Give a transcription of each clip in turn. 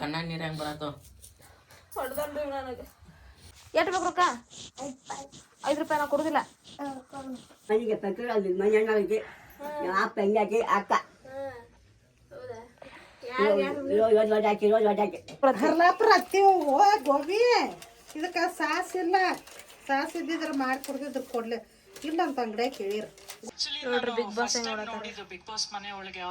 ಕಣ್ಣ ನೀರ ಹೆಂಗ್ ಬರತ್ತೋ? ಹೊಡೆದಲ್ರಿ ನನಗೆ ಎಷ್ಟು ಬೇಕು ರೊಕ್ಕ? ಐದು ರೂಪಾಯಿ ನಾ ಕೊಡುದಿಲ್ಲ. ನನಗೆ ಪೆಟ್ರೋಲ್ ಅಲ್ಲಿ ಮನೆ ಅಣ್ಣಗೆ ಅಪ್ಪ ಹೆಂಗಾಕಿ ಅಕ್ಕ. ಹರ್ಲಾಪುರ ಹತ್ತಿ ಹೋಗು ಗೋಬಿ. ಇದಕ್ಕೆ ಸಾಸ್ ಇಲ್ಲ. ಸಾಸ್ ಇದ್ದಿದ್ರೆ ಮಾಡಿ ಕೊಡ್ತಿದ್ರು ಕೊಡ್ಲಿ. ಇಲ್ಲ ಅಂತ ಅಂಗಡಿಯಾಗ ಕೇಳಿರ. ನೋಡ್ರಿ ಬಿಗ್ ಬಾಸ್ ಬಿಗ್ ಬಾಸ್ ಮನೆ ಒಳಗೆ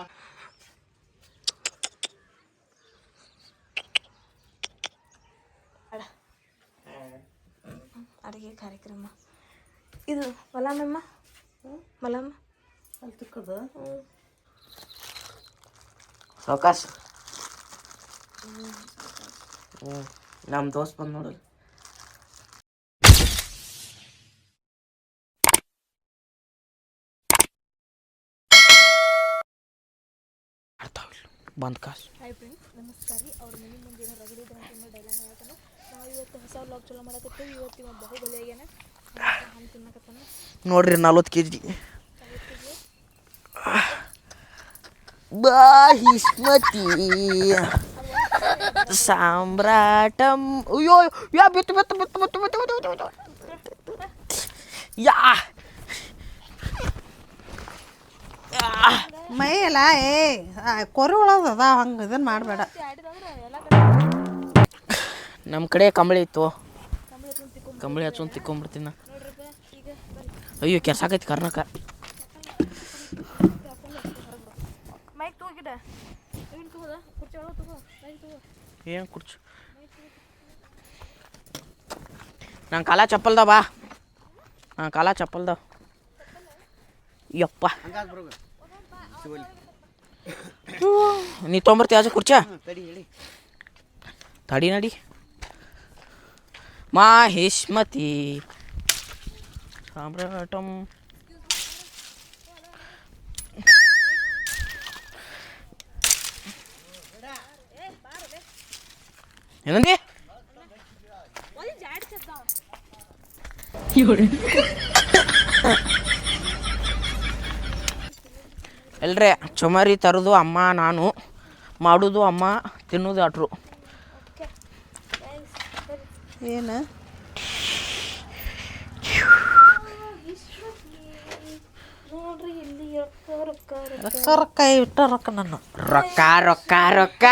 ಅಡುಗೆ ಕಾರ್ಯಕ್ರಮ. ಇದು ಮಲಾಮಮ್ಮ ಮಲಾಮ ಅಲ್ಲಿ ಹ್ಞೂ ಸಾವಕಾಶ ಹ್ಞೂ ನಮ್ಮ ದೋಸ್ತ್ ಬಂದು ನೋಡಲ್ ಬಂದ್ ಕಾಸು ಹಾಯ್ ಫ್ರೆಂಡ್ಸ್ ನಮಸ್ಕಾರ. ರೀ ಅವ್ರ ಮನೆ ಮುಂದೆ ಏನೋ ರಗಡಿ ಇದೆ ಅಂತ ಡೈಲಾಗ್ ಹೇಳ್ತಾನೆ ಇವತ್ತು ಹೊಸ ವ್ಲಾಗ್ ಚಲೋ ಮಾಡಕತ್ತೀವಿ. ಇವತ್ತು ಇವ ಬಾಹುಬಲಿ ಆಗ್ಯಾನ ಹಣ್ಣು ತಿನ್ನಕತ್ತಾನ ನೋಡ್ರಿ ನಲ್ವತ್ತು ಕೆ ಜಿ ಬಾಹಿಸ್ಮತಿ ಸಾಮ್ರಾಟಂ. ಅಯ್ಯೋ ಯಾ ಬಿತ್ತು ಬಿತ್ತು ಬಿತ್ತು ಬಿತ್ತು ಬಿತ್ತು ಬಿತ್ತು ಬಿತ್ತು ಬಿತ್ತು. ಯಾ. ಮೈ ಅಲ್ಲ ಏ ಕೊರಿ ಒಳದ ಅದ ಹಂಗೆ ಇದನ್ನ ಮಾಡಬೇಡ. ನಮ್ಮ ಕಡೆ ಕಂಬಳಿ ಇತ್ತು. ಕಂಬಳಿ ಹಚ್ಚೊಂದು ತಿಕ್ಕೊಂಬಿಡ್ತೀನಿ ಅಯ್ಯೋ ಕೆಲಸ ಕೆಸಾಕೈತಿ ಕರ್ನಾಕ ಏನು ಕುರ್ಚು? ನಾನು ಕಾಲ ಚಪ್ಪಲ್ದ ಬಾ. ನಾನು ಕಾಲ ಚಪ್ಪಲ್ದ. ಯಪ್ಪ. ನೀ ತೊಗೊಂಬರ್ತೀಯ ಆಚೆ ಕುರ್ಚಾ? ತಡಿ ನಡಿ. ಮಾಹಿಷ್ಮತಿ. ಸಾಮ್ರಾಟಂ. ಏನಂದಿ? ಎಲ್ರೇ ಚುಮರಿ ತರೋದು ಅಮ್ಮ ನಾನು. ಮಾಡೋದು ಅಮ್ಮ ತಿನ್ನೋದು ಅಟ್ರು. ಏನು? ರೊಕ್ಕ ರೊಕ್ಕ ರೊಕ್ಕ. ರೊಕ್ಕ ರೊಕ್ಕ ಇಟ್ಟ ರೊಕ್ಕ ನಾನು ರೊಕ್ಕ ರೊಕ್ಕ ರೊಕ್ಕ.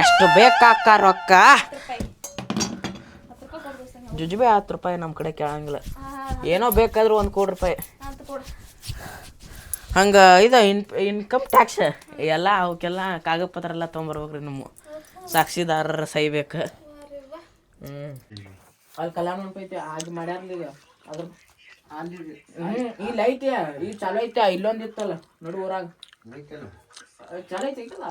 ಎಷ್ಟು ಬೇಕಾಕ ರೊಕ್ಕ. ಜುಜುಬೆ ಹತ್ತು ರೂಪಾಯಿ ನಮ್ಮ ಕಡೆ ಕೇಳಂಗಿಲ್ಲ. ಏನೋ ಬೇಕಾದ್ರೂ ಒಂದು ಕೋಟಿ ರೂಪಾಯಿ. ಅಂತ ಕೊಡು ಹಂಗೆ ಇದು ಇನ್ ಇನ್ಕಮ್ ಟ್ಯಾಕ್ಸ್ ಎಲ್ಲ ಅವಕ್ಕೆಲ್ಲ ಕಾಗದ ಪತ್ರ ಎಲ್ಲ ತೊಗೊಂಬರ್ಬೇಕ್ರಿ ನಮ್ಮ ಸಾಕ್ಷಿದಾರರ ಸಹಿ ಬೇಕು ಅಲ್ಲಿ ಕಲ್ಯಾಣ ಮಂಟಪ ಐತಿ ಆಗಿ ಮಾಡ್ಯಾರಲ್ಲ ಈಗ. ಅದ್ರ ಹ್ಞೂ ಈ ಲೈಟ್ ಈ ಚಾಲು ಐತೆ ಇಲ್ಲೊಂದು ಇತ್ತಲ್ಲ ನಡು ಊರಾಗ. ಚಲೋ ಐತೆ ಐತಲ್ಲ?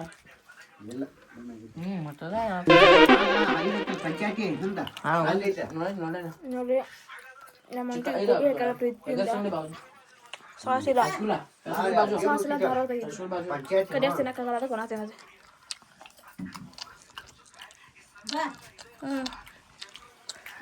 ಹ್ಞೂ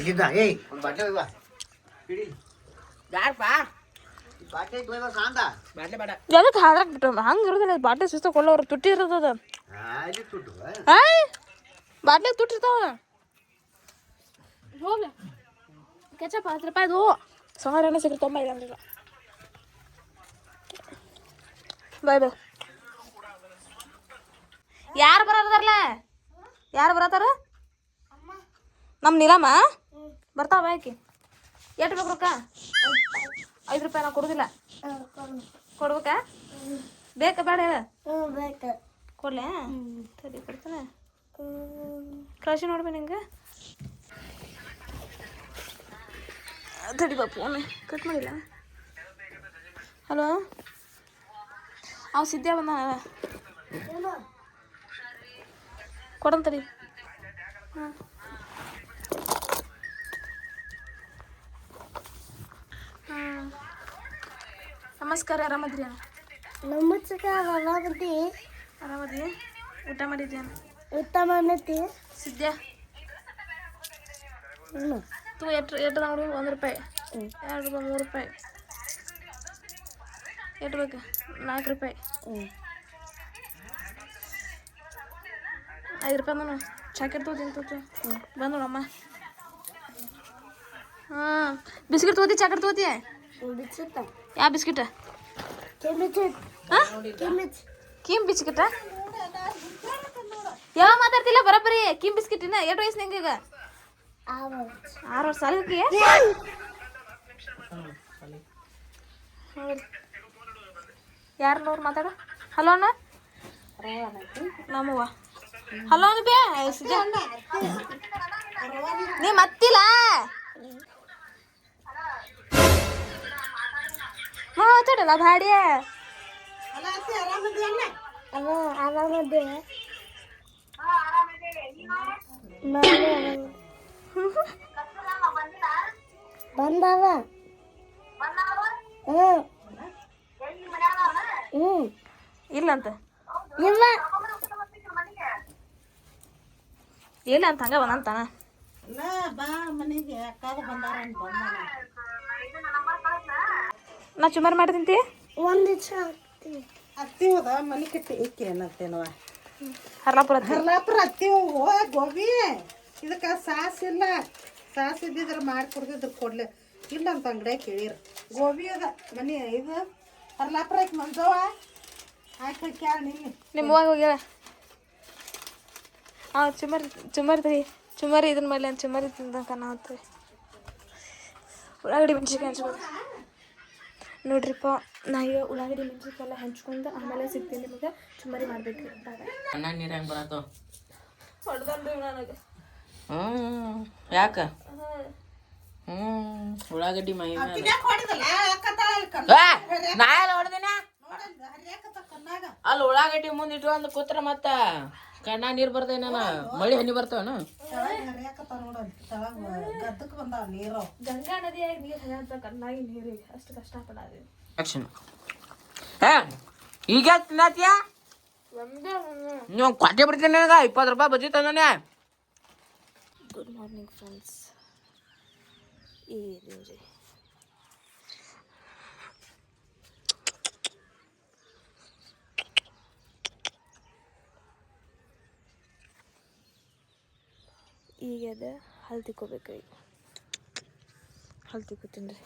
ಇಲ್ಲಿದ್ದ ಏಯ್ ಒಂದು ಬಟ್ಟೆ ಇವ ಹಿಡಿ ಯಾರಪ್ಪ? ಬಾಟ್ಲಿ ಇಟ್ವ ಸಾಂದ? ಬಾಟ್ಲೆ ಬೇಡ. ಎದಕ್ಕೆ ಹಾದ್ರಾಕ್ ಬಿಟ್ಟು ಹಂಗೆ ಇರೋದಿಲ್ಲ ಬಾಟ್ಲಿ ಸುಸ್ತ ಕೊಳ್ಳೋರು ತುಟ್ಟಿ ಇರ್ತದ ಅಲ್ಲಿ ತುಟ್ಟು ಹಾಯ್ ಬಾಟ್ಲಿಗೆ ತುಟ್ಟಿರ್ತಾವ ಹೋಗ್ಲಿ. ಕೆಚಪ್ ಹತ್ತು ರೂಪಾಯಿದು ಸಾವಿರ ಸಿಗುತ್ತೆ ತೊಂಬೈ ಇಲ್ಲ ಬಾಯ್ ಬಾಯ್. ಯಾರು ಬರೋದಾರಲ್ಲ ಯಾರು ಬರತ್ತಾರ? ನಮ್ಮ ನೀಲಮ್ಮ? ಬರ್ತಾವ ಯಾಕೆ ಎಷ್ಟು ಬೇಕು ರೊಕ್ಕ? ಐದು ರೂಪಾಯಿ ನಾ ಕೊಡುದಿಲ್ಲ. ಕೊಡ್ಬೇಕಾ? ಬೇಕಾ ಬೇಡ ಹೇಳ. ಕೊಡ್ಲೆ? ಸರಿ, ಕೊಡ್ತಾನೆ. ಕಳಿಸಿ ನೋಡ್ಬೇ ನಿಂಗೆ. ತಡಿ ಬಾ ಫೋನ್ ಕಟ್ ಮಾಡಿಲ್ಲ. ಹಲೋ ಅವ ಸಿದ್ಧ ಬಂದ ಕೊಡಂತ ತಡಿ. ಹಾಂ ನಮಸ್ಕಾರ ಆರಾಮದ್ರಿ ನಮಸ್ಕಾರ ಆರಾಮದಿ? ಆರಾಮದಿ? ಊಟ ಮಾಡಿದ್ಯಾ? ಊಟ ಮಾಡತಿ ಸಿದ್ಧ ತೂ ಎಷ್ಟು ಎಷ್ಟು ನೋಡು ಒಂದು ರೂಪಾಯಿ. ಎರಡು ರೂಪಾಯಿ ಮೂರು ರೂಪಾಯಿ. ಎಷ್ಟು ಬೇಕು? ನಾಲ್ಕು ರೂಪಾಯಿ. ಐದು ರೂಪಾಯಿ ನಾನು ಚಾಕೆಟ್ ತಗೋ ತೋತಿ ಬಂದು ನೋಡಮ್ಮ ಹಾಂ. ಬಿಸ್ಕಿಟ್ ತಗೋತಿ ಚಾಕೆಟ್ ತಗೋತಿ? ಯಾವ ಬಿಸ್ಕಿಟ್? ಕಿಮ್ ಬಿಸ್ಕಿಟ? ಯಾವ ಮಾತಾಡ್ತಿಲ್ಲ? ಬರೋಬ್ಬರಿ ಕಿಮ್ ಬಿಸ್ಕಿಟಿನ ಎರಡು ವಯಸ್ಸು ನಿಂಗೆ ಈಗ? ಆರು ವರ್ಷ. ಸಾಲಕ್ಕೆ ಯಾರು ನೋಡ್ರಿ ಮಾತಾಡು? ಹಲೋ ಅಣ್ಣ. ನಮ್ಮವ್ವ. ಹಲೋ ಅಣ್ಣ ಬೇ ನೀ ಮತ್ತಿಲ್ಲ? ಭಾಡ್ಯ ಅತ್ತಿ ಆರಾಮದಿ ಅಣ್ಣ? ಅವ ಆರಾಮದಿ ಬಂದವ? ಹ್ಞೂ ಹ್ಞೂ ಇಲ್ಲಂತ. ಇಲ್ಲ ಇಲ್ಲ ಅಂತ ಹಂಗ ಬಂದಂತಾನ ಬಾ ಮನೆಗೆ ಅಕ್ಕಾದ ಬಂದಾರ ಅಂತ ನಾ ಚುಮಾರು ಮಾಡ್ತೀನಿ ಒಂದು ದಿವಸ ಹಾಕ್ತೀನಿ ಅತ್ತಿ ಹೋದ ಮನೆ ಕಟ್ಟಿ ಇಕ್ಕಿ ಏನತ್ತೇನವ ಹರ್ಲಾಪುರ ಹರ್ಲಾಪುರ ಅತ್ತಿ ಹೋಗು ಗೋಬಿ. ಇದಕ್ಕೆ ಸಾಸ್ ಇಲ್ಲ. ಸಾಸ್ ಇದ್ದಿದ್ರೆ ಮಾಡಿ ಕೊಡ್ತಿದ್ರು ಕೊಡ್ಲಿ. ಇಲ್ಲ ಅಂತ ಅಂಗಡಿಯಾಗ ಕೇಳಿರ. ಗೋಬಿ ಅದ ಮನೆ ಇದು. ಹರ್ಲಾಪುರ ಐತಿ ಮಂಜವ ಆಯ್ತು ಕೇಳಿ ನಿನ್ನೆ ನಿಮ್ಮ ಅವ್ವಾಗ ಹೋಗ್ಯಾಳ? ಹಾಂ ಚುಮರಿ ಚುಮರಿ ತಡಿ. ಚುಮರಿ ಇದನ್ನ ಮೇಲೆ ಅಂತ ಚುಮರಿ ತಿಂದಂಕ ನಾವು ಉಳ್ಳಾಗಡ್ಡಿ ಮೆಣಸಿನ್ಕಾಯಿ ಹಂಚ್ಬೋದು ನೋಡ್ರಿಪ್ಪ ನಾ ಈಗ ಉಳ್ಳಾಗಡ್ಡಿ ಮೆಣಸಿನ್ಕಾಯಿ ಎಲ್ಲ ಹಂಚ್ಕೊಂಡು ಆಮೇಲೆ ಸಿಗ್ತೀನಿ ನಿಮಗೆ. ಚುಮ್ಮರಿ ಮಾಡ್ಬೇಕು. ಅಣ್ಣ ನೀರು ಹೆಂಗೆ ಬರತ್ತೋ? ಹೊಡೆದಂದು ನನಗೆ. ಹ್ಞೂ ಯಾಕ? ಹ್ಞೂ ಉಳ್ಳಾಗಡ್ಡಿ ಮೈ ನಾ ಎಲ್ಲ ಹೊಡೆದಿನ? ಅಲ್ಲಿ ಉಳ್ಳಾಗಡ್ಡಿ ಮುಂದೆ ಇಟ್ಕೊಂಡು ಕೂತ್ರ ಮತ್ತ? ಕಣ್ಣ ನೀರು ಬರ್ತೇನ ಮಳಿ ಹನಿ ಬರ್ತಾವನ ಗಂಗಾ ನದಿಯಾಗಿ ನೀರು ಹರಿಯಂತ ಕಣ್ಣಾಗಿ ನೀರಿಗೆ ಅಷ್ಟು ಕಷ್ಟಪಡಾದೆ ಆಕ್ಷನ್ ಹೇ ಈಗ ತಿನ್ನತ್ಯಾ? ನೀವು ಕ್ವಾಟೆ ಬಿಡ್ತೀನಿ ನನಗೆ ಇಪ್ಪತ್ತು ರೂಪಾಯಿ ಬಜ್ಜಿ ತಂದಾನೆ ಗುಡ್ ಮಾರ್ನಿಂಗ್ ಫ್ರೆಂಡ್ಸ್ ಈ ದೇವ್ರಿ ಈಗ ಅದ ಹಲ್ ತಿಕ್ಕೋಬೇಕ್ರಿ ಹಲ್ ತಿಕ್ಕೋತೀನಿ ರೀ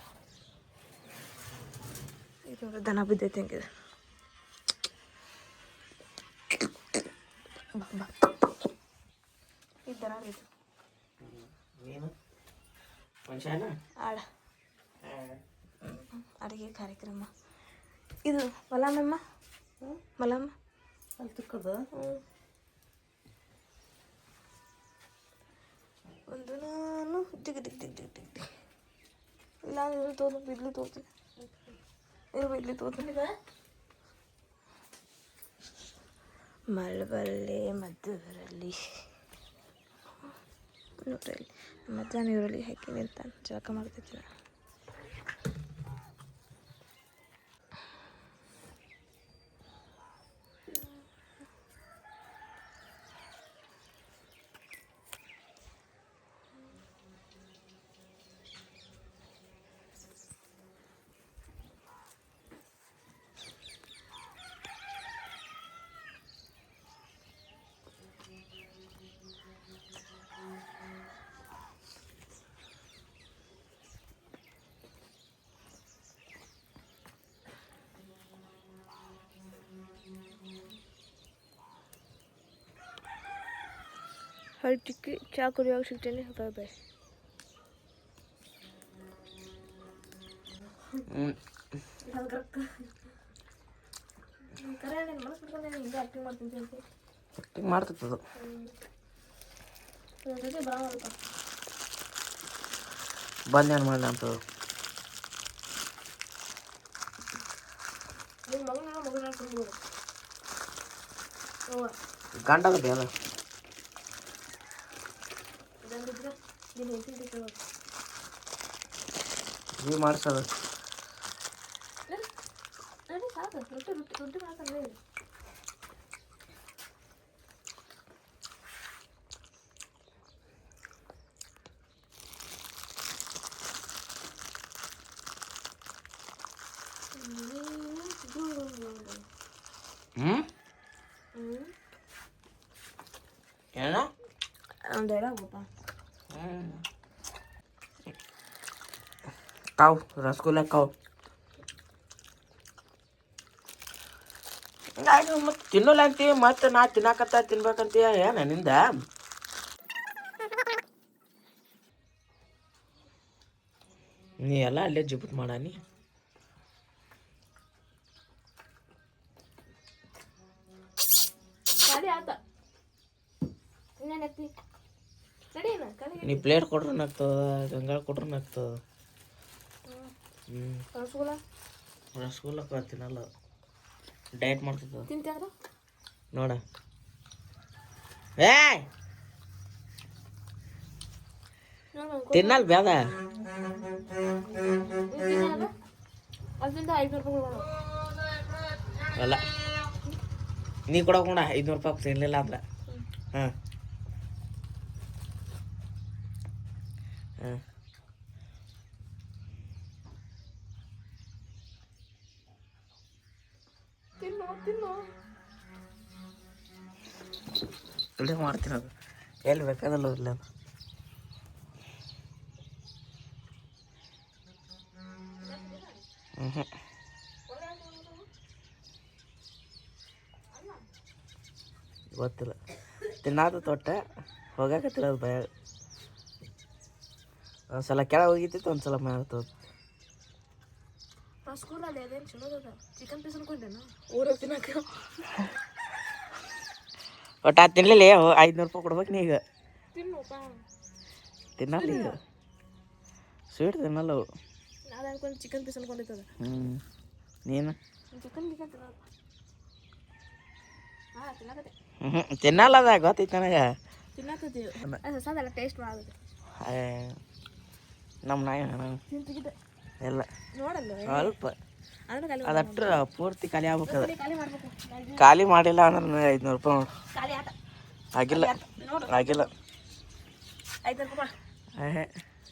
ಇದು ದನ ಬಿದ್ದೈತೆ ಹಂಗಿದೆ ಈ ಇದು ದನ ಬಿದ್ದು. ಆಡ. ಅಡುಗೆ ಕಾರ್ಯಕ್ರಮ. ಇದು ಮಲಾಮಮ್ಮ ಮಲಮ್ಮ? ಅಲ್ಲಿ ತಿಕ್ಕದು? ಒಂದು ನಾನು ದಿಗ್ ದಿಗ್ ದಿಗ್ ದಿಗ್ ದಿಗ್ ಇಲ್ಲ ಇಲ್ಲಿ ತೋದು ಇಲ್ಲಿ ತೋತೀನಿ ಇಲ್ಲಿ ಇಲ್ಲಿ ತೋತೀನಿ ಮಳಬಲ್ಲೆ ಮದ್ದೂರಲ್ಲಿ. ನೋಡ್ರಿ ಮಧ್ಯಾಹ್ನ ಇವರಲ್ಲಿ ಹಾಕಿ ನಿಂತಾನೆ ಜಳಕ ಮಾಡ್ತೈತಿ ನಾ ಹಳ್ತಿಕ್ಕಿ ಚಾ ಕುಡಿಯೋಕೆ ಸಿಗ್ತೇನೆ ಬಾಯ್ ಬಾಯ್ ಹ್ಞೂ ಕರೆ ನನ್ನ ಮನಸ್ಸು ಬಿಟ್ಕೊಂಡು ಹಿಂಗೆ ಆ್ಯಕ್ಟಿಂಗ್ ಮಾಡ್ತೀನಿ ಅಂತ ಆ್ಯಕ್ಟಿಂಗ್ ಮಾಡ್ತಿತ್ತದು ನನ್ನ ಜೊತೆ ಬರೋಲ್ಲ ಬಂದೇನು ಮಾಡಲಿ ಅಂತ ನಿಮ್ಮ ಮಗನ ಮಗನ ಕುಡಿಬೋದು ಅವ್ವ ಗಂಡದ ಬೇದ ಇದಂಗಿದ್ರೆ ನೀನು ಹೇಳ್ತೀನಿ ಕೇಳೋದು ನೀವು ಮಾಡ್ಸೋದು ನಡಿ ಸಾಕು ರೊಟ್ಟಿ ರೊಟ್ಟಿ ರೊಟ್ಟಿ ಮಾಡ್ತಾನೆ ಹ್ಞೂ ಏನ ಒಂದು ಡೈಲಾಗ್ ಗೊತ್ತಾ ಕಾವು ರಸಗುಲ್ಲ ಕಾವು ಮತ್ತೆ ತಿನ್ನಲ್ಲ ಅಂತೀವಿ ಮತ್ತೆ ನಾ ತಿನ್ನಾಕತ್ತ ತಿನ್ಬೇಕಂತೀಯ ಏನ ನಿಂದ ನೀ ಎಲ್ಲ ಅಲ್ಲೇ ಜಿಬುಟ್ ಮಾಡಾನಿ ನೀ ಪ್ಲೇಟ್ ಕೊಟ್ರು ನಗ್ತದ ಗಂಗಾಳ ಕೊಟ್ರೂ ನಗ್ತದ. ರಸಗುಲ್ಲ? ರಸಗುಲ್ಲ ತಿನ್ನಲ್ಲ. ಡಯಟ್ ಮಾಡ್ತದ ನೋಡ. ಏ ತಿನ್ನಲ್ ಬೇಡ ಕೊಡೋಣ ಅಲ್ಲ. ನೀ ಕೊಡೋಕೊಂಡ ಐದುನೂರು ರೂಪಾಯಿ ತಿನ್ನಲಿಲ್ಲ ಅಂದ್ರೆ. ಹಾಂ. ತಿನ್ನು ತಿನ್ನು. ಇಲ್ಲೇ ಮಾಡ್ತೀನಿ ಅದು. ಎಲ್ಲಿ ಬೇಕಾದಲ್ಲ ಇಲ್ಲ ಅದು. ಹ್ಞೂ ಗೊತ್ತಿಲ್ಲ. ತಿನ್ನಾದ ತೊಟ್ಟ ಹೋಗಾಕತ್ತಿಲ್ಲ ಅದು ಭಯ. ಒಂದ್ಸಲ ಕೆಳಗೆ ಹೋಗಿತ್ತಿತ್ತು ಒಂದ್ಸಲ ಮೇಲೆ ತೋತ್ ರಸಗುಲ್ಲ ಅದೇನು ಚಲೋದ ಚಿಕನ್ ಪೀಸ್ ಅನ್ಕೊಂಡೇನು ಊರಾಗ ತಿನ್ನಕ್ಕೆ ಒಟ್ಟು ಅದು ತಿನ್ನಲಿಲ್ಲ ಐದುನೂರು ರೂಪಾಯಿ ಕೊಡ್ಬೇಕು ನೀ ಈಗ ತಿನ್ನಪ್ಪ ತಿನ್ನಲ್ಲ ಈಗ. ಸ್ವೀಟ್ ತಿನ್ನಲ್ಲ ಅವು. ನಾನು ಅನ್ಕೊಂಡು ಚಿಕನ್ ಪೀಸ್ ಅನ್ಕೊಂಡಿದ್ದದ ಹ್ಞೂ ನೀನು? ಚಿಕನ್ ಚಿಕನ್ ತಿನ್ನಲ್ಲ ಹ್ಞೂ ತಿನ್ನಲ್ಲ ಅದ ಗೊತ್ತೈತೆ ನನಗೆ. ತಿನ್ನಕತ್ತೀವಿ. ಅದು ಹೊಸದಲ್ಲ ಟೇಸ್ಟ್ ಮಾಡೋದು ನಮ್ಮ ನಾಯಿ ಎಲ್ಲ. ಸ್ವಲ್ಪ. ಅದಟ್ರ ಪೂರ್ತಿ ಖಾಲಿ ಆಗ್ಬೇಕದ ಖಾಲಿ ಖಾಲಿ ಮಾಡಿಲ್ಲ ಅಂದ್ರೆ ಐದುನೂರು ರೂಪಾಯಿ ನೋಡು. ಆಗಿಲ್ಲ. ಆಗಿಲ್ಲ ಏ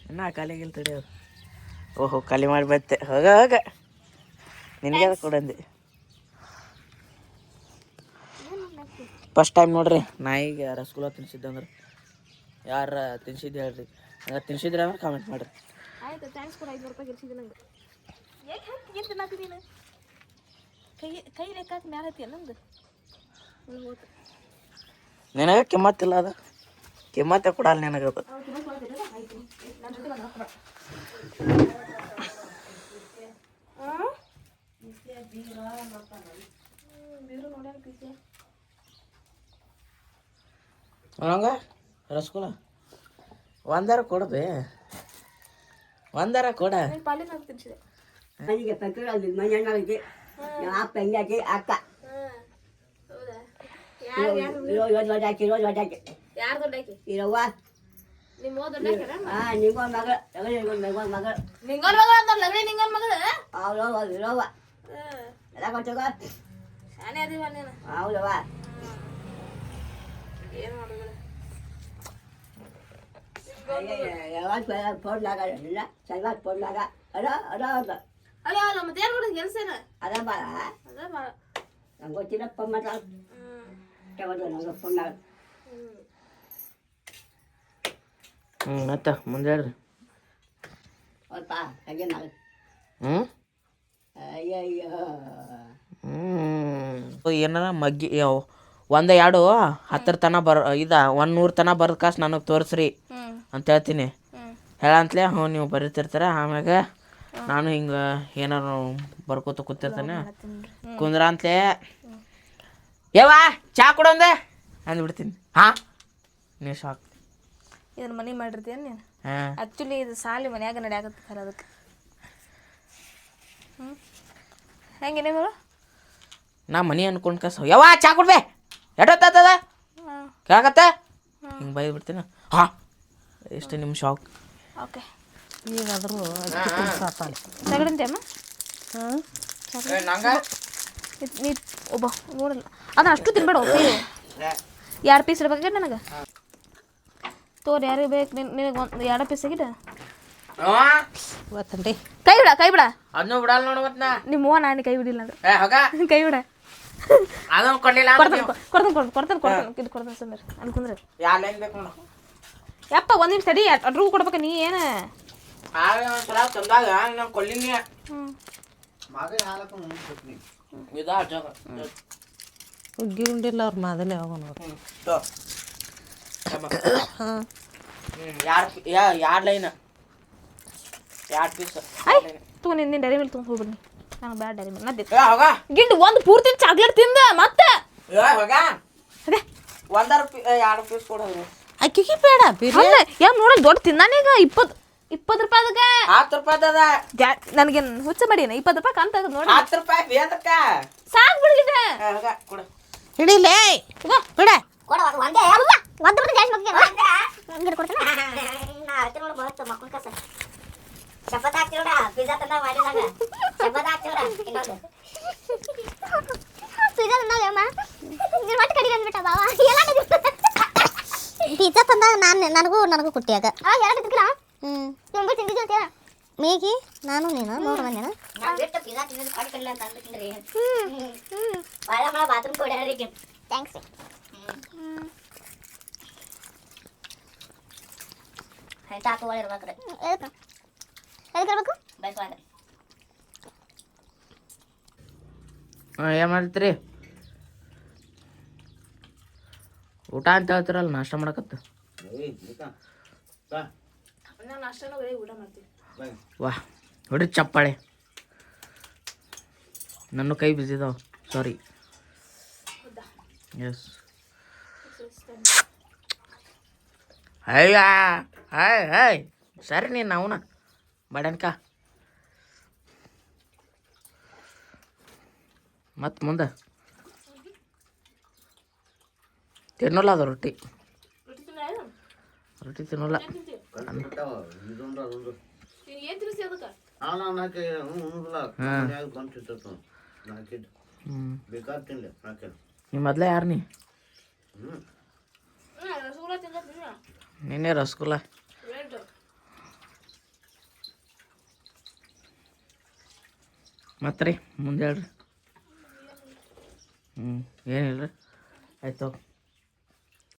ಇನ್ನೂ ಖಾಲಿ ಆಗಿಲ್ಲ ತಡಿಯೋದು ಓಹೋ ಖಾಲಿ ಮಾಡಿ ಬತ್ತೆ. ಹೋಗ ಹೋಗ. ನಿನಗೆ ಅದು. ಕೊಡಂದಿ ಫಸ್ಟ್ ಟೈಮ್ ನೋಡ್ರಿ. ನಾಯಿಗೆ ರಸಗುಲ್ಲ ತಿನ್ಸಿದ್ದಂದ್ರೆ ಯಾರ ತಿನ್ಸಿದ್ದು ಹೇಳ್ರಿ. ಹಂಗೆ ತಿನ್ಸಿದ್ರೆ ಅವ್ರು ಕಾಮೆಂಟ್ ಮಾಡಿರಿ. ಆಯ್ತು ಥ್ಯಾಂಕ್ಸ್ ಕೊಡು ಐದುನೂರು ರೂಪಾಯಿ ಗೆಲ್ಸಿದ್ದೆ ನಂಗೆ. ಏನು ಹಾಕಿ ಏನು ತಿನ್ನಾಕ ನೀನು? ಕೈ ಕೈ ಲೆಕ್ಕ ಹಾಕಿ ಮ್ಯಾಲ ಹತ್ತಿ ನಂದು? ಹೋತು. ನಿನಗೆ ಕಿಮ್ಮತ್ತಿಲ್ಲ ಅದು. ಕಿಮ್ಮತ್ತೆ ಕೊಡಲ್ಲ ನಿನಗದು ಹಂಗ ರಸಗುಲ್ಲ? ಒಂದಾರ ಕೊಡದೆ. ಒಂದಾರ ಕೊಡ. ನನಗೆ ಪೆಟ್ರೋಲ್ ಅಪ್ಪ ಹೆಂಗಾಕಿ ಅಕ್ಕ ಇರೋದು ಯಾರು ದೊಡ್ಡಾಕಿ ಇರವ್ವ. ಹಾಂ ನಿಂಗೊಂದು ಮಗಳು ನಿಂಗೊಂದು ಮಗಳು ಮಗಳು ನಿಂಗೊಂದು ಮಗಳು ಅಂತ ನಿಂಗೊಂದು ಮಗಳು ಎಲ್ಲ ಕೊಟ್ಟಗ ಹೌದವ್ವ. ಏನು ಮಾಡೋದು? ಯಾವಾಗ ಇಲ್ಲ ಚೆನ್ನಾಗಿ ಫೋನ್ದಾಗ ಅಡ ಅದ ಅದ ಅಲ್ಲ ಅಲ್ಲ ಮತ್ತೆ ಏನು ಮಾಡೋದು ಏನು ಅದ ಬಾಳ ಅದ ಬಾ ನಂಗೆ ಗೊತ್ತಿಲ್ಲಪ್ಪ ನಂಗೆ ಹ್ಞೂ ಮತ್ತೆ ಮುಂದೆ ಹೇಳ್ರಿ ಅಲ್ಪ ಹಾಗೆ ಹ್ಞೂ ಅಯ್ಯಯ್ಯೋ ಹ್ಞೂ ಏನಾರ ಮಗ್ಗಿ ಒಂದು ಎರಡು ಹತ್ತರ ತನ ಬರ್ ಇದ ಒಂದು ನೂರು ತನ ಬರೋದು ಕಾಸು ನನಗೆ ತೋರಿಸ್ರಿ ಅಂತ ಹೇಳ್ತೀನಿ. ಹೇಳಂತಲೇ ಹ್ಞೂ ನೀವು ಬರೀತಿರ್ತಾರೆ ಆಮ್ಯಾಗ ನಾನು ಹಿಂಗೆ ಏನಾರು ಬರ್ಕೋತ ಕೂತಿರ್ತಾನೆ. ಕುಂದ್ರ ಅಂತಲೇ ಯವ್ವ ಚಾ ಕೊಡೋಂದೆ ಅಂದ್ಬಿಡ್ತೀನಿ. ಹಾಂ? ನೀವು ಶಾಕ್ ಇದನ್ನ ಮನೆ ಮಾಡಿರ್ತೀಯ ನೀನು? ಹಾಂ. ಆ್ಯಕ್ಚುಲಿ ಇದು ಸಾಲಿ ಮನ್ಯಾಗ ನಡೆಯಾಕತ್ತ ಸರ್ ಅದಕ್ಕೆ. ಹ್ಞೂ ಹೆಂಗೆ ನೀವು ನಾ ಮನೆ ಅನ್ಕೊಂಡು ಕಸ ಯವ್ವ ಚಾ ಕೊಡ್ಬೇ. ಎಡತ್ತದ ಕೇಳಕತ್ತ? ಹಿಂಗೆ ಬೈದು ಬಿಡ್ತೀನಿ ಹಾಂ. ಎಷ್ಟು ನಿಮ್ಮ ಶಾಕ್ ಓಕೆ. ಈಗ ಈಗಾದರೂ ಸಾಕಲ್ಲ ತಿನ್ಸಾತಾನೆ ತಗಡಂತೇಮ್ಮ ಹಾಂ? ನಂಗೆ? ನೀ ಒಬ್ಬ ನೋಡಲ್ಲ. ಅದನ್ನ ಅಷ್ಟು ತಿನ್ಬೇಡ ಒಬ್ಬ ಎರಡು ಪೀಸ್ ಇಡ್ಬೇಕಾಗ ನನಗೆ? ತೋರಿ ಯಾರಿಗೆ ಬೇಕು? ನಿನ್ ನಿನಗೆ ಒಂದು ಎರಡು ಪೀಸ್ ಆಗಿಡ ಗೊತ್ತಂತೆ ಕೈ ಬಿಡ ಕೈ ಬಿಡ. ಅದನ್ನು ಬಿಡಲ್ಲ ನೋಡು ಮತ್ತೆ ನಾ ನಿಮ್ಮ ಅವ್ವ ನಾನು ಕೈ ಬಿಡಿಲ್ಲ ಅದು. ಏ ಹೋಗ. ಕೈ ಬಿಡ. ಅದನ್ನು ಕೊಡ್ಲಿಲ್ಲ ಕೊಡ್ತಾನೆ ಕೊಡ್ತಾನೆ ಕೊಡ್ತಾನೆ ಕೊಡ್ತಾನೆ ಇದು ಕೊಡ್ತಾನೆ ಸಮೀರ್ ಅನ್ಕೊಂಡ್ರೆ ಯಾವ ಲೈನ್ ಬೇಕು ನೋಡು. ಯಪ್ಪ ಒಂದು ನಿಮಿಷ ತಡಿ ಅಟ್ರೂ ಕೊಡ್ಬೇಕು ನೀ ಏನು? ಆಗ ಒಂದ್ಸಲ ತಂದಾಗ ನಾನು ಕೊಲ್ಲಿನಿ ಹ್ಞೂ ಇದಾ ಜಗ ಹುಗ್ಗಿ ಉಂಡಿಲ್ಲ ಅವ್ರ ಮಾದಲಿ ಯಾವಾಗ ನೋಡಿ. ಹ್ಞೂ ತೋ. ಹಾಂ. ಎರಡು ಎರಡು ಲೈನ್? ಎರಡು ಪೀಸ್ ತಗೋ ನಿನ್ನ ಡೈರಿ ಮೇಲೆ ತುಂಬ ಹೋಗ್ಬಿಡ್ನಿ ನನಗೆ ಬ್ಯಾಡ ಡೈರಿ ಮೇಲೆ ನದ್ದಿ ಏ ಒಂದು ಪೂರ್ತಿ ಚಾಕ್ಲೇಟ್ ತಿಂದ ಮತ್ತೆ? ಏ ಹೋಗ. ಅದೇ. ಒಂದಾರ ಎರಡು ಪೀಸ್ ಕೊಡೋದು ಅಕ್ಕಿಗೆ ಬೇಡ ಬಿರಿ ಅಲ್ಲ ಯಾವ ನೋಡಲ್ ದೊಡ್ಡ ತಿಂದಾನೀಗ ಇಪ್ಪತ್ತು ಇಪ್ಪತ್ತು ರೂಪಾಯಿ ಅದಕ್ಕೆ. ಹತ್ತು ರೂಪಾಯಿ ಅದ ನನಗೆ ಹುಚ್ಚ ಮಾಡೀನ ಇಪ್ಪತ್ತು ರೂಪಾಯಿ ಕಂತ ನೋಡಿ. ಹತ್ತು ರೂಪಾಯಿ ಬೇದಕ್ಕ ಸಾಕು ಕೊಡು. ಹಿಡಿಲೇ. ಬಿಡ. ಶಪಥ ಹಾಕ್ತಿರೋಡ ಪಿಜ್ಜಾ ತಂದ ಮಾಡಿದಾಗ ಶಪಥ ಹಾಕ್ತಿರೋಡ ಇನ್ನೊಂದು ಪಿಜ್ಜಾ ತಂದಾಗ ಅಮ್ಮ ನೀನು ಮತ್ತೆ ಕಡಿಗೆ ಅಂದ್ಬಿಟ್ಟ ಬಾವ ಎಲ್ಲ ಪಿಜ್ಜಾ ತಂದಾಗ ನಾನು ನನಗೂ ನನಗೂ ಕುಟ್ಟಿಯಾಗ ಆ ಎರಡು ಹ್ಞೂ ತುಂಬ ತಿಂದಿದ್ದು ಅಂತ ಮೇಗಿ ನಾನು ನೀನು ನೋಡು ಬಂದೇನ ಬಿಟ್ಟು ಪಿಜ್ಜಾ ತಿನ್ನೋದು ಕಾಡು ಅಂತ ಅಂದ್ಬಿಟ್ಟಿನ್ರಿ ಹ್ಞೂ ಹ್ಞೂ ಭಾಳ ಭಾಳ ಬಾತ್ರೂಮ್ ಥ್ಯಾಂಕ್ಸ್ ಎದಕ್ಕೆ? ಎದಕ್ಕೆ ಇರ್ಬೇಕು? ಏನು ಮಾಡ್ತೀರಿ? ಊಟ ಅಂತ ಹೇಳ್ತಿರಲ್ಲ ನಾಷ್ಟ ಮಾಡಕತ್ತ. ನಾನು ಅಷ್ಟನ್ನು ಊಟ ಮಾಡ್ತೀನಿ. ವಾ ಹೊಡ್ರಿ ಚಪ್ಪಾಳೆ. ನನ್ನ ಕೈ ಬಿಸಿದಾವ. ಸಾರಿ ಎಸ್ ಅಯ್ಯ ಹಾಯ್ ಹಾಯ್ ಸರಿ ನೀನು ಅವನ. ಬಡನ್ಕ ಮತ್ತು ಮುಂದೆ? ತಿನ್ನೋಲ್ಲ ಅದು ರೊಟ್ಟಿ. ರೊಟ್ಟಿ ತಿನ್ನಲ್ಲ. ನಿಮ್ಮ ಮೊದಲೇ ಯಾರು ನೀ? ನಿನ್ನೆ ರಸಗುಲ್ಲ. ಮತ್ತೆ ರೀ, ಮುಂದೆ ಹೇಳ್ರಿ. ಹ್ಞೂ ಏನಿಲ್ಲ ರೀ ಆಯ್ತು